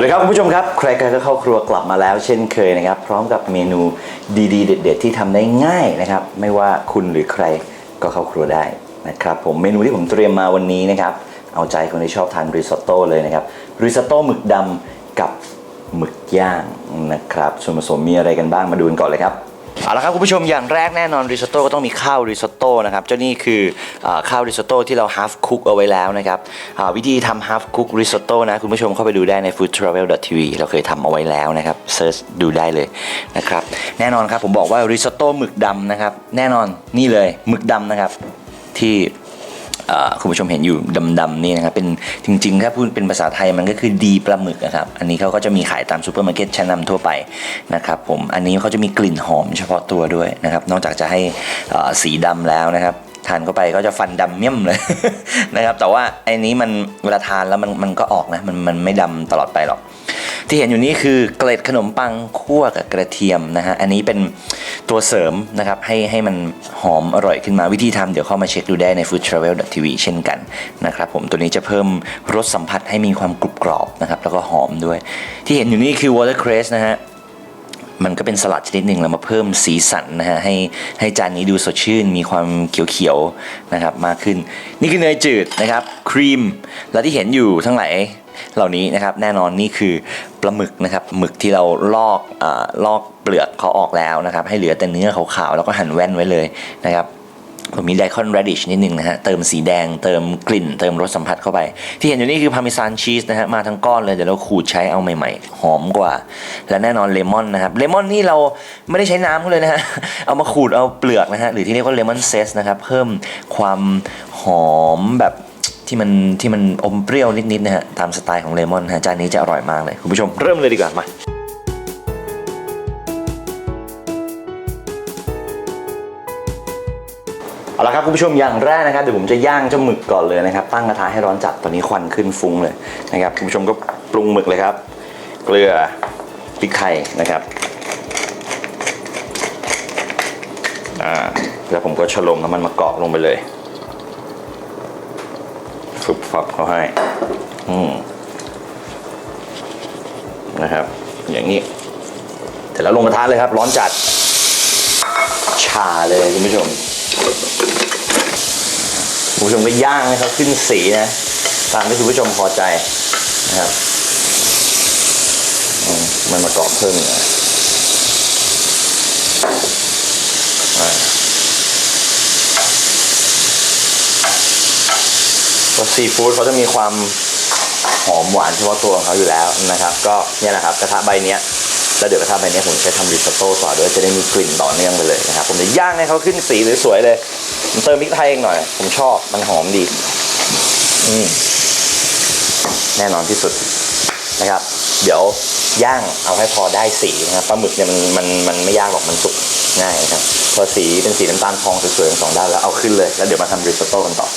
วัสดีครับคุณผู้ชมครับใครๆก็เข้าครัวกลับมาแล้ว เช่นเคยนะครับ พร้อมกับเมนูดีๆ เด็ด ๆ ที่ทำได้ง่ายนะครับ ไม่ว่าคุณหรือใครก็เข้าครัวได้นะครับผมเมนูที่ผมเตรียมมาวันนี้นะครับ เอาใจคนที่ชอบทานริซอตโต้เลยนะครับริซอตโต้หมึกดำกับหมึกย่างนะครับส่วนผสมมีอะไรกันบ้างมาดูกันก่อนเลยครับ เอาละครับคุณผู้ชมอย่างแรกแน่นอนริซอตโต้ก็ต้องมีข้าวริซอตโต้นะครับเจ้านี่คืออข้าวริซอตโต้ที่เรา half cook เอาไว้แล้วนะครับวิธีทำ half cook ริซอตโต้นะคุณผู้ชมเข้าไปดูได้ใน foodtravel.tv เราเคยทำเอาไว้แล้วนะครับเซิร์ชดูได้เลยนะครับแน่นอนครับผมบอกว่าริซอตโต้หมึกดำนะครับแน่นอนนี่เลยหมึกดำนะครับที่ คุณผู้ชมเห็นอยู่ดำๆนี่นะครับ เป็นจริงๆถ้าพูดเป็นภาษาไทยมันก็คือดีปลาหมึกนะครับ อันนี้เขาก็จะมีขายตามซูเปอร์มาร์เก็ตชั้นนำทั่วไปนะครับผม อันนี้เขาจะมีกลิ่นหอมเฉพาะตัวด้วยนะครับ นอกจากจะให้สีดำแล้วนะครับทานเข้าไปก็จะฟันดำเมี่ยมเลยนะครับ แต่ว่าไอ้นี้มันเวลาทานแล้วมันมันก็ออกนะ มันมันไม่ดำตลอดไปหรอก ที่เห็นอยู่นี้คือเกล็ดขนมปังคั่วกับกระเทียมนะฮะอันนี้เป็นตัวเสริมนะครับให้ให้มันหอมอร่อยขึ้นมาวิธีทำเดี๋ยวเข้ามาเช็คดูได้ใน foodtravel.tv เช่นกันนะครับผมตัวนี้จะเพิ่มรสสัมผัสให้มีความกรุบกรอบนะครับแล้วก็หอมด้วย ที่เห็นอยู่นี่คือ watercress นะฮะมันก็เป็นสลัดชนิดหนึ่งแล้วมาเพิ่มสีสันนะฮะให้ให้จานนี้ดูสดชื่น มีความเขียวๆนะครับมากขึ้น นี่คือเนยจืดนะครับครีม และที่เห็นอยู่ทั้งหลาย เหล่านี้นะครับแน่นอนนี่คือปลาหมึกนะครับหมึกที่เราลอกอลอกเปลือกเขาออกแล้วนะครับให้เหลือแต่เนื้อขาวๆแล้วก็หั่นแว่นไว้เลยนะครับผมมีไดคอนแรดดิชนิดนึงนะฮะ เติมสีแดง เติมกลิ่น เติมรสสัมผัสเข้าไป ที่เห็นอยู่นี่คือพาร์เมซานชีสนะฮะ มาทั้งก้อนเลย เดี๋ยวเราขูดใช้เอาใหม่ๆ หอมกว่า และแน่นอนเลมอนนะครับ เลมอนนี่เราไม่ได้ใช้น้ำเลยนะฮะ เอามาขูดเอาเปลือกนะฮะ หรือที่เรียกว่าเลมอนเซสนะครับ เพิ่มความหอมแบบ ที่มันที่มันอมเปรี้ยวนิดๆนะฮะตามสไตล์ของเลมอนฮะจานนี้จะอร่อยมากเลยคุณผู้ชมเริ่มเลยดีกว่ามาเอาละครับคุณผู้ชมอย่างแรกนะครับเดี๋ยวผมจะย่างเจ้าหมึกก่อนเลยนะครับ ตั้งกระทะให้ร้อนจัดตอนนี้ควันขึ้นฟุ้งเลยนะครับคุณผู้ชมก็ปรุงหมึกเลยครับ เกลือพริกไทยนะครับอ่าแล้วผมก็ฉลมน้ำมันมะกอกลงไปเลย ฟุบฟับเขาให้ อืมนะครับ อย่างนี้เสร็จแล้วลงกระทะเลยครับ ร้อนจัด ชาเลยคุณผู้ชมคุณผู้ชมก็ย่างให้เขาขึ้นสีนะ ตามที่คุณผู้ชมพอใจนะครับมันมาเกาะเพิ่มน่อยอ่าก็ ซีฟู้ดเขาจะมีความหอมหวานเฉพาะตัวของเขาอยู่แล้วนะครับ ก็เนี่ยนะครับกระทะใบเนี้ยแล้วเดี๋ยวกระทะใบเนี้ยผมใช้ทำริซอตโต้ต่อด้วยจะได้มีกลิ่นต่อเนื่องไปเลยนะครับ ผมจะย่างให้เขาขึ้นสีสวยๆเลยผมเติมพริกไทยเองหน่อย ผมชอบมันหอมดีอืมแน่นอนที่สุดนะครับ เดี๋ยวย่างเอาให้พอได้สีนะครับปลาหมึกเนี่ยมันมันมันไม่ยากหรอกมันสุกง่ายครับ พอสีเป็นสีน้ำตาลทองสวยๆทั้งสองด้านแล้วเอาขึ้นเลยแล้วเดี๋ยวมาทำริซอตโต้กันต่อ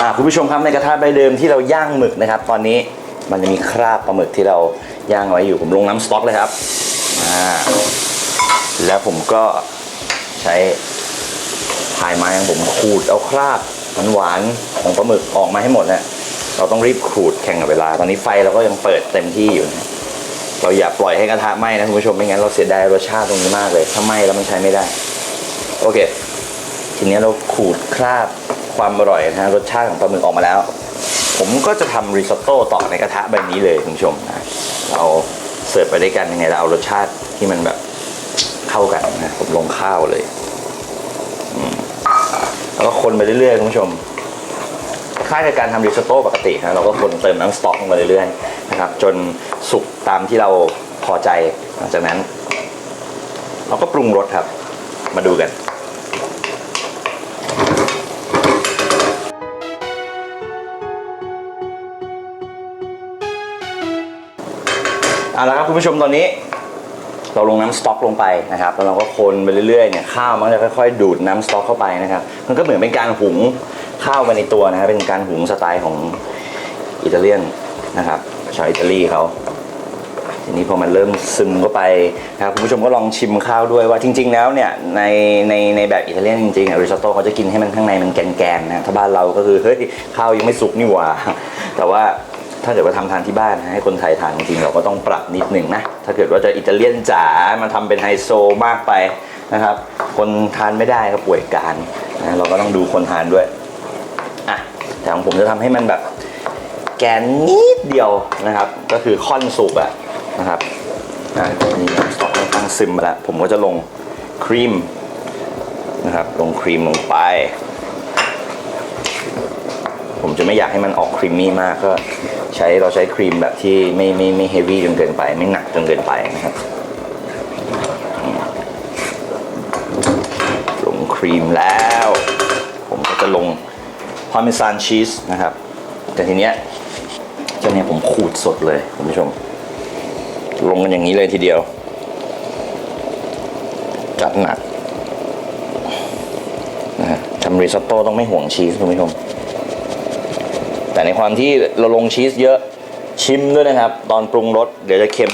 อ่าคุณผู้ชมครับในกระทะใบเดิมที่เราย่างหมึกนะครับ ตอนนี้มันจะมีคราบปลาหมึกที่เราย่างไว้อยู่ผมลงน้ำสต๊อกเลยครับอ่าแล้วผมก็ใช้พายไม้ของผมขูดเอาคราบหวานๆของปลาหมึกออกมาให้หมดนะเราต้องรีบขูดแข่งกับเวลา ตอนนี้ไฟเราก็ยังเปิดเต็มที่อยู่นะเราอย่าปล่อยให้กระทะไหม้นะคุณผู้ชมไม่งั้นเราเสียดายรสชาติตรงนี้มากเลย ถ้าไหม้แล้วมันใช้ไม่ได้ โอเค ทีนี้เราขูดคราบ ความอร่อยนะฮะรสชาติของปลาหมึกออกมาแล้ว ผมก็จะทำริซอตโต้ต่อในกระทะใบนี้เลยคุณผู้ชมนะเราเสิร์ฟไปด้วยกันยังไงเราเอารสชาติที่มันแบบเข้ากันนะผมลงข้าวเลยแล้วก็คนไปเรื่อยๆคุณผู้ชมคล้ายกับการทำริซอตโต้ปกตินะเราก็คนเติมน้ำสต๊อกลงไปเรื่อยๆนะครับ จนสุกตามที่เราพอใจหลังจากนั้น เราก็ปรุงรสครับ มาดูกัน เอาละครับคุณผู้ชมตอนนี้ เราลงน้ำสต๊อกลงไปนะครับแล้วเราก็คนไปเรื่อยๆเนี่ยข้าวมันจะค่อยๆ ดูดน้ำสต๊อกเข้าไปนะครับ มันก็เหมือนเป็นการหุงข้าวไปในตัวนะครับเป็นการหุงสไตล์ของอิตาเลียนนะครับชาวอิตาลีเขาทีนี้พอมันเริ่มซึมเข้าไปนะครับคุณผู้ชมก็ลองชิมข้าวด้วยว่าจริง ๆ แล้วเนี่ยในในในแบบอิตาเลียนจริงๆอริซอตโต้เขาจะกินให้มันข้างในมันแกนๆนะถ้าบ้านเราก็คือเฮ้ยข้าวยังไม่สุกนี่หว่า แต่ว่า ถ้าเกิดว่าทำทานที่บ้านให้คนไทยทานจริงเราก็ต้องปรับนิดหนึ่งนะ ถ้าเกิดว่าจะอิตาเลียนจ๋ามาทำเป็นไฮโซมากไปนะครับ คนทานไม่ได้ก็ป่วยการนะเราก็ต้องดูคนทานด้วยอะแต่ของผมจะทำให้มันแบบแกนนิดเดียวนะครับ ก็คือค่อนสุกอะนะครับอ่านี่น้ำซอสค่อนข้งซึมมาแล้วผมก็จะลงครีมนะครับ ลงครีมลงไป ผมจะไม่อยากให้มันออกครีมมี่มากก็ใช้เราใช้ครีมแบบที่ไม่ไม่ไม่เฮฟวี่จนเกินไป ไม่หนักจนเกินไปนะครับลงครีมแล้ว ผมก็จะลงพาร์เมซานชีสนะครับ แต่ทีเนี้ยเจ้าเนี้ยผมขูดสดเลยคุณผู้ชม ลงกันอย่างนี้เลยทีเดียว จัดหนักนะฮะทำริซอตโต้ต้องไม่ห่วงชีสคุณผู้ชม แต่ในความที่เราลงชีสเยอะชิมด้วยนะครับ ตอนปรุงรสเดี๋ยวจะเค็ม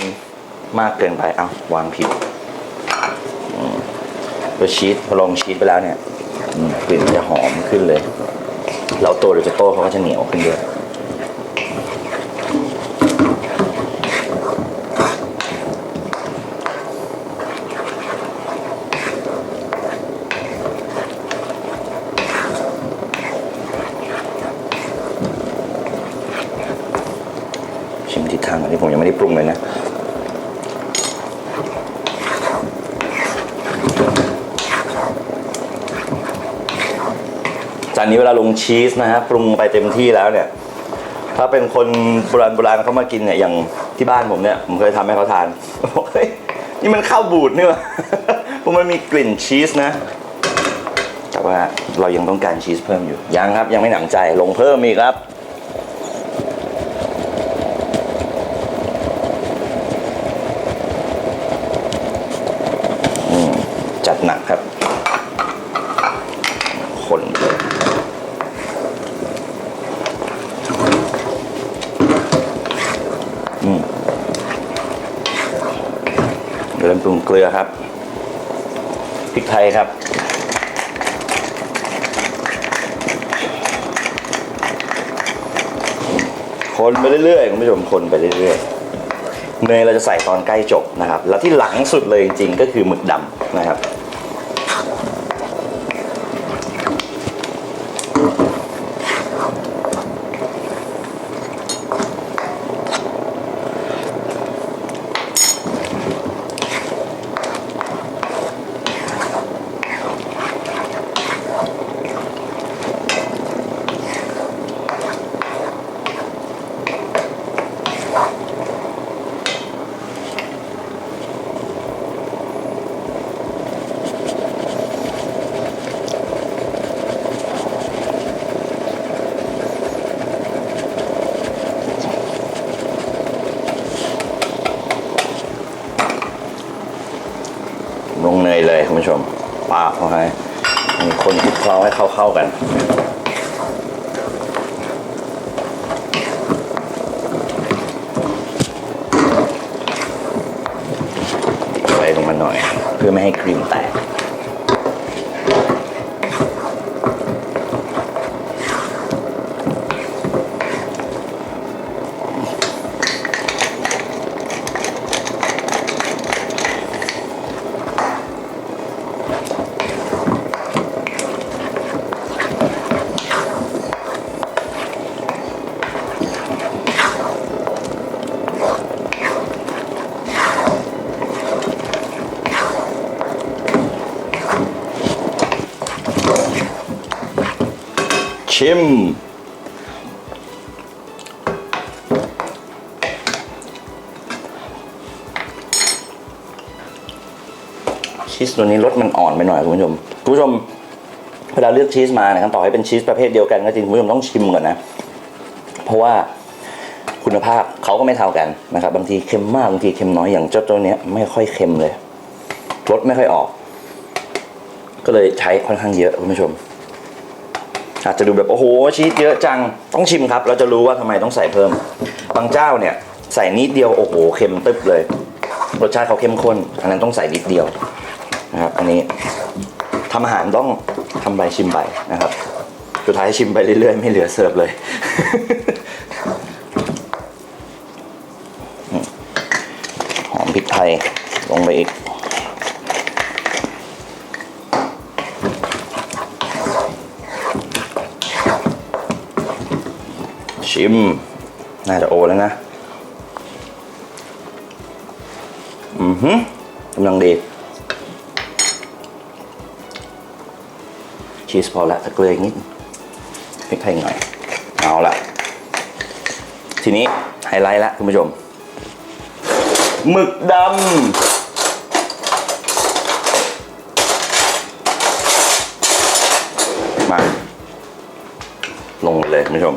มากเกินไปเอาวางผิดอืมตัวชีสพอลงชีสไปแล้วเนี่ยกลิ่นจะหอมขึ้นเลย เราตัวหรือจะโต้เขาก็จะเหนียวขึ้นด้วยทิศทางอั นนี้ผมยังไม่ได้ปรุงเลยนะจานนี้เวลาลงชีสนะฮะปรุงไปเต็มที่แล้วเนี่ย ถ้าเป็นคนโบราณโบราณเขามากินเนี่ยอย่างที่บ้านผมเนี่ยผมเคยทำให้เขาทานบอกเฮ้ยนี่มันข้าวบูดนี่หวะเพราะมันมีกลิ่นชีสนะ แต่ว่าเรายังต้องการชีสเพิ่มอยู่ยังครับยังไม่หนำใจลงเพิ่มอีกครับ อืมจัดหนักครับ คนเลยอืม เริ่มปรุงเกลือครับพริกไทยครับคนไปเรื่อยๆคุณผู้ชมคนไปเรื่อยๆเนยเราจะใส่ตอนใกล้จบนะครับ แล้วที่หลังสุดเลยจริงๆ ก็คือหมึกดำนะครับ ผู้ชมปาเข้าให้มีคนคลุกเคล้าให้เข้าเข้าๆกันติดไฟลงมาหน่อย เพื่อไม่ให้ครีมแตก ชิม ชีสตัวนี้รสมันอ่อนไปหน่อยคุณผู้ชมคุณผู้ชมเวลาเลือกชีสมานะครับต่อให้เป็นชีสประเภทเดียวกันก็จริงคุณผู้ชมต้องชิมก่อนนะ เพราะว่าคุณภาพเขาก็ไม่เท่ากันนะครับบางทีเค็มมากบางทีเค็มน้อยอย่างเจ้าตัวนี้ไม่ค่อยเค็มเลยรสไม่ค่อยออก ก็เลยใช้ค่อนข้างเยอะคุณผู้ชม อาจจะดูแบบโอ้โหชีสเยอะจังต้องชิมครับ เราจะรู้ว่าทำไมต้องใส่เพิ่ม บางเจ้าเนี่ยใส่นิดเดียวโอ้โหเค็มตึ๊บเลย รสชาติเขาเข้มข้นอันนั้นต้องใส่นิดเดียว นะครับอันนี้ทำอาหารต้องทำไปชิมไปนะครับ สุดท้ายชิมไปเรื่อยๆ ไม่เหลือเสิร์ฟเลย หอมพริกไทยลงไปอีกชิม น่าจะโอแล้วนะ อือหือกำลังดี ชีสพอละตะเกลืออีกนิดพริกไทยหน่อย เอาละทีนี้ไฮไลท์ละคุณผู้ชมหมึกดำ มา ลงเลยคุณผู้ชม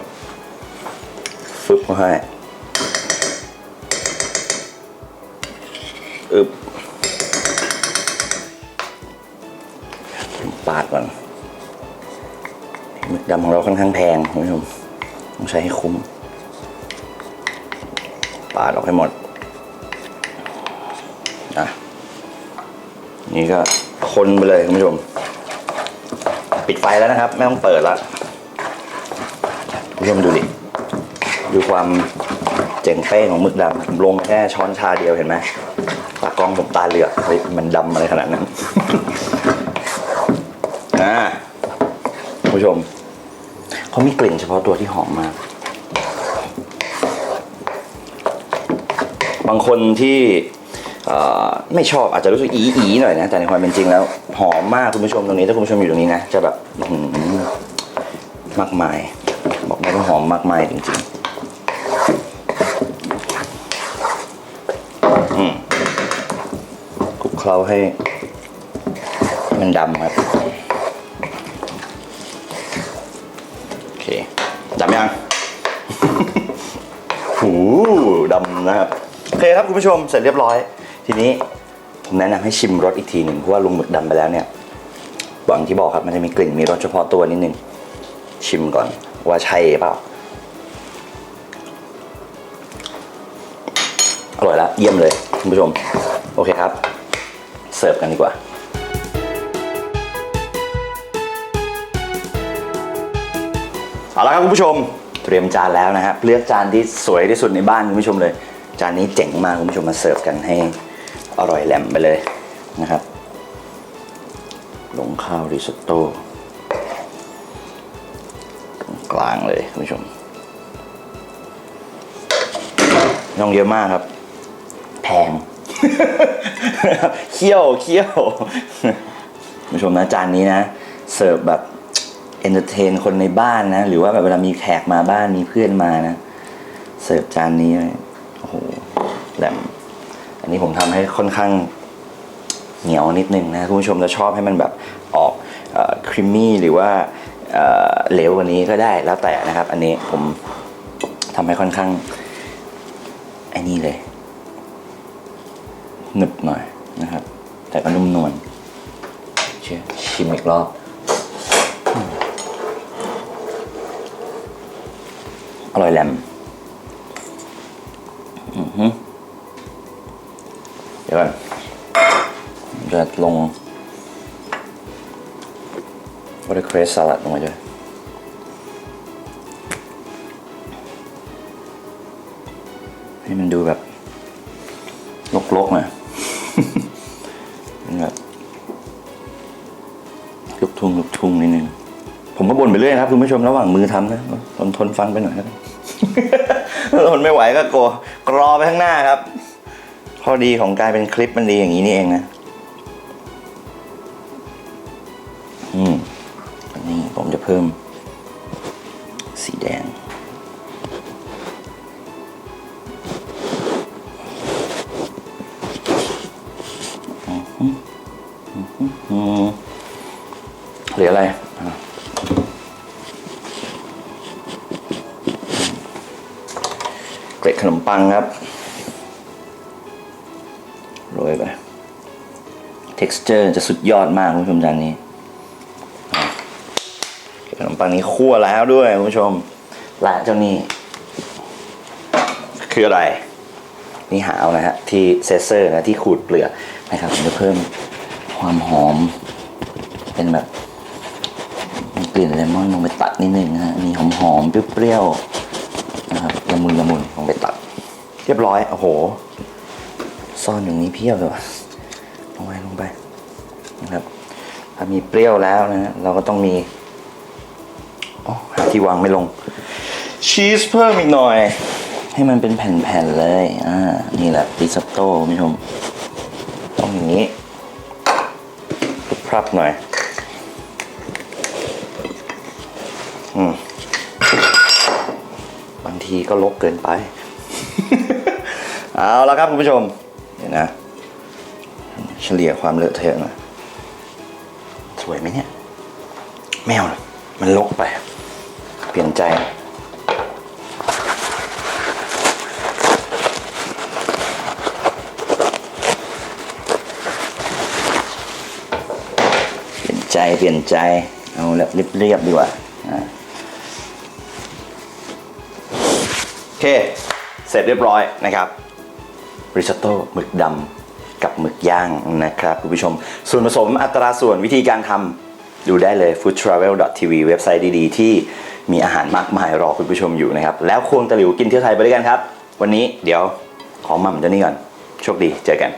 ฟึบเขาให้อึบปาดก่อน ดำของเราค่อนข้างแพงคุณผู้ชมต้องใช้ให้คุ้ม ปาดออกให้หมดอะนี่ก็คนไปเลยคุณผู้ชม ปิดไฟแล้วนะครับ ไม่ต้องเปิดละคุณผู้ชมดูดิ ดูความเจ๋งเป้งของหมึกดำลงแค่ช้อนชาเดียวเห็นไหมตากล้องผมตาเหลือกเฮ้ยมันดำอะไรขนาดนั้น อ่าคุณผู้ชม เขามีกลิ่นเฉพาะตัวที่หอมมาก บางคนที่ไม่ชอบอาจจะรู้สึกอีอีหน่อยนะ แต่ในความเป็นจริงแล้ว หอมมากคุณผู้ชมตรงนี้ถ้าคุณผู้ชมอยู่ตรงนี้นะ จะแบบมากมาย บอกได้ว่าหอมมากมายจริงๆคลุกเคล้าให้มันดำครับ หูดำนะครับ โอเคครับคุณผู้ชมเสร็จเรียบร้อย ทีนี้ผมแนะนำให้ชิมรสอีกทีหนึ่งเพราะว่าลุงหมึกดำไปแล้วเนี่ยอย่างที่บอกครับมันจะมีกลิ่นมีรสเฉพาะตัวนิดนึง ชิมก่อนว่าใช่เปล่า อร่อยแล้วเยี่ยมเลยคุณผู้ชม โอเคครับ เสิร์ฟกันดีกว่าเอาละครับคุณผู้ชม เตรียมจานแล้วนะครับเลือกจานที่สวยที่สุดในบ้านคุณผู้ชมเลย จานนี้เจ๋งมากคุณผู้ชมมาเสิร์ฟกันให้อร่อยแหลมไปเลยนะครับลงข้าวริซอตโต้ตรงกลางเลยคุณผู้ชมน้องเยอะมากครับ แพงเคี่ยวเคี่ยวคุณผู้ชมนะจานนี้นะ เสิร์ฟแบบ เอนเตอร์เทนคนในบ้านนะ หรือว่าแบบเวลามีแขกมาบ้านมีเพื่อนมานะ เสิร์ฟจานนี้โอ้โหแหลมอันนี้ผมทำให้ค่อนข้างเหนียวนิดนึงนะคุณผู้ชมจะชอบให้มันแบบออกครีมมี่หรือว่าเอ่อเหลวกว่านี้ก็ได้แล้วแต่นะครับ อันนี้ผมทำให้ค่อนข้างไอ้นี่เลยหนึบหน่อยนะครับ แต่ก็นุ่มนวลเชื่อชิมอีกรอบอืมอ ร่อยแหลมอือหือเดี๋ยวก่อนจะลงวอเตอร์เครสสลัดลงไปด้วยให้มันดูแบบลกๆหน่อยมันแบบลุกทุ่งลุกทุ่งนิดนึงผมก็บ่นไปเรื่อยนะครับคุณผู้ชมระหว่างมือทำนะทนทนฟังไปหน่อยครับ ทนไม่ไหวก็โกกรอไปข้างหน้าครับ ข้อดีของการเป็นคลิปมันดีอย่างนี้นี่เองนะอืมนี่ผมจะเพิ่ม ปังครับ โรยไป texture จะสุดยอดมากคุณผู้ชมจานนี้ขนมปังนี้คั่วแล้วด้วยคุณผู้ชมและเจ้านี่คืออะไร นี่หาวนะฮะ ที่เซสเซอร์นะ ที่ขูดเปลือกนะครับผมจะเพิ่มความหอม เป็นแบบกลิ่นเลมอนลงไปตัดนิดนึงนะฮะมีหอมหอมๆเปรี้ยวๆนะครับละมุนละมุนลงไปตัด รียบร้อยโอ้โห ซ่อนอย่างนี้เพียบเลยว่ะลงไปลงไปนะครับถ้ามีเปรี้ยวแล้วนะฮะเราก็ต้องมีอ๋อหาที่วางไม่ลง ชีสเพิ่มอีกหน่อย ให้มันเป็นแผ่นๆเลยอ่านี่แหละริซอตโต้คุณผู้ชมต้องอย่างนี้พรับหน่อยอืมบางทีก็ลกเกินไป เอาละครับคุณผู้ชมเดี๋ยวนะ เฉลี่ยความเลอะเทอะน่อยสวยไหมเนี่ยแมวนะมันลกไป เปลี่ยนใจ เปลี่ยนใจเปลี่ยนใจ เอาแบบเรียบๆดีกว่าโอเค เสร็จเรียบร้อยนะครับริซอตโต้หมึกดำกับหมึกย่างนะครับคุณผู้ชม ส่วนผสมอัตราส่วนวิธีการทำดูได้เลย foodtravel.tv เว็บไซต์ดีๆ ที่มีอาหารมากมายรอคุณผู้ชมอยู่นะครับ แล้วควงตะหลิวกินเที่ยวไทยไปด้วยกันครับ วันนี้เดี๋ยวขอหม่มเจ้านี่ก่อน โชคดีเจอกัน